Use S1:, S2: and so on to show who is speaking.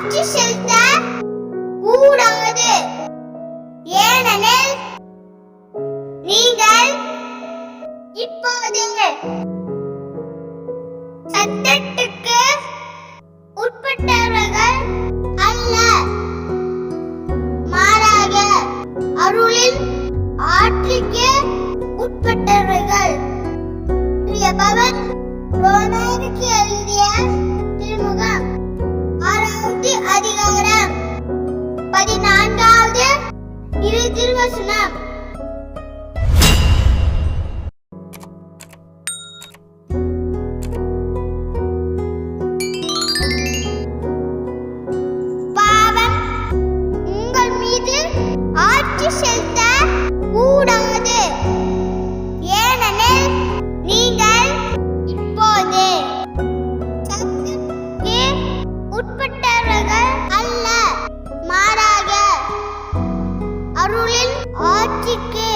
S1: விட்டு செலுத்த கூடாது ஏனெனில் நீங்கள் இப்போது சட்டத்துக்கு உட்பட்டவர்கள் அல்ல. மாறாக அருளின் ஆற்றுக்கு Duymasın ha. பாவம் உங்கள் மீது ஆட்சி செலுத்த magic